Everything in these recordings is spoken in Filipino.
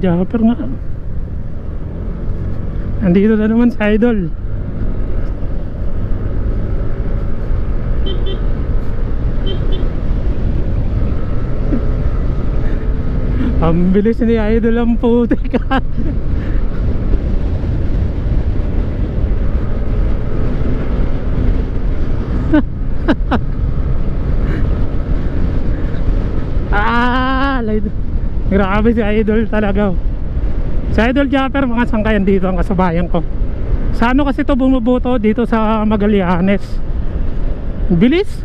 Japper nga. Andito na naman sa idol. Ang bilis ni idol ang putik Ah, light. Grabe si Idol talaga. oh. Si Idol Japper, mga sangkayan dito ang kasabayan ko. Sa ano kasi to bumubuto dito sa Magallanes. Bilis.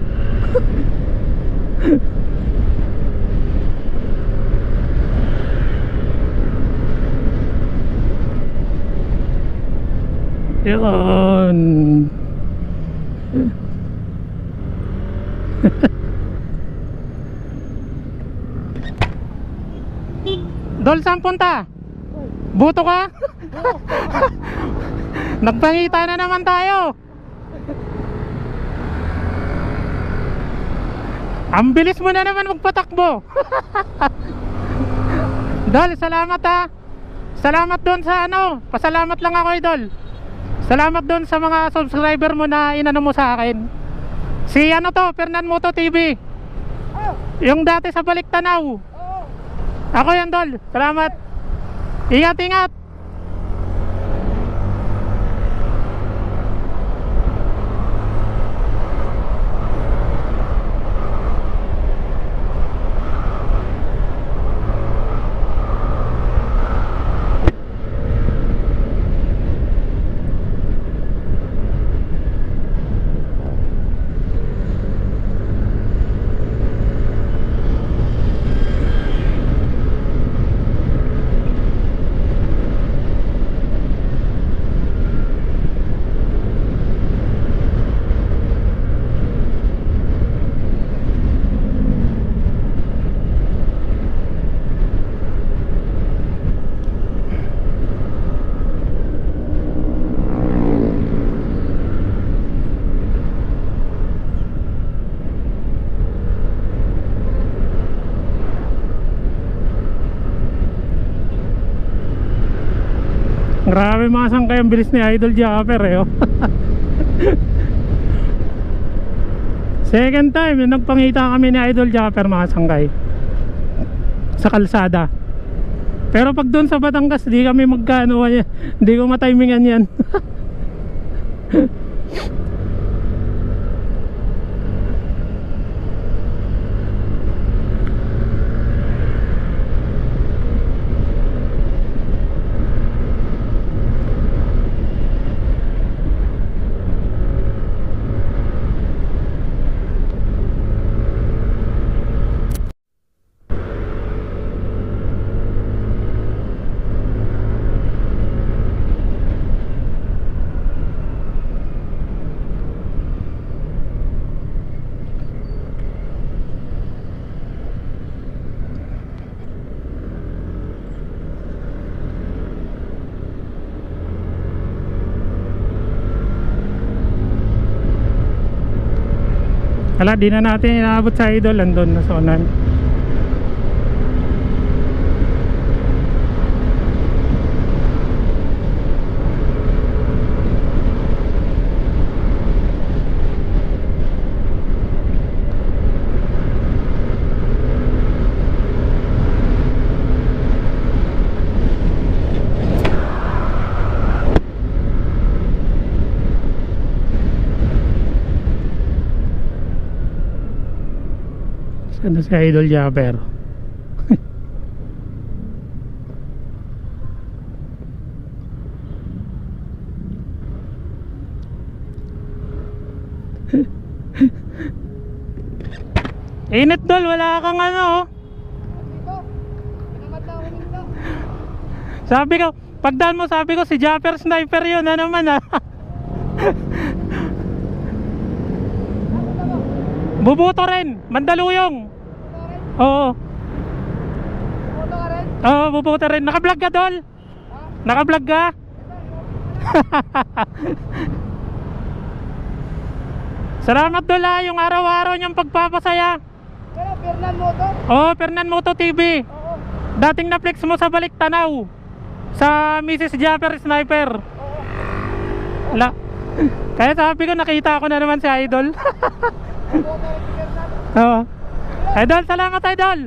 Yun. Dol, saan punta? Buto ka? Nagpangita na naman tayo. Ang bilis mo na naman magpatakbo. Dol, salamat ha. Salamat doon sa ano. Pasalamat lang ako, Idol. Salamat doon sa mga subscriber mo na inano mo sa akin. Si ano to, Fernan Moto TV. Yung dati sa Baliktanaw. Ako yan, Dol. Salamat. Ingat, ingat. Grabe mga sangkay ang bilis ni Idol Japper eh. oh. Second time, yung nagpangita kami ni Idol Japper mga sangkay. Sa kalsada. Pero pag doon sa Batangas, di kami magkano, di ko matimingan yan. Wala, di na natin inaabot sa Idol, andun na sa unan. Saan na si Idol Japper? Init dol, wala kang ano oh. Sabi ko, pagdaan mo sabi ko si Japper Sniper yun, ano naman ah. Bubuto rin, Mandaluyong. Oo. Oo, bubuto rin. Naka-vlog ka, Dol? Naka-vlog ka? Salamat, Dol, ha, yung araw-araw niyang pagpapasaya. Pero Fernan Motor? Oo, Fernan Moto TV. Oo. Dating na-flex mo sa balik tanaw. Sa Mrs. Japper Sniper. Wala. Kaya sabi ko nakita ko na naman si Idol. Oo. Idol, salamat Idol.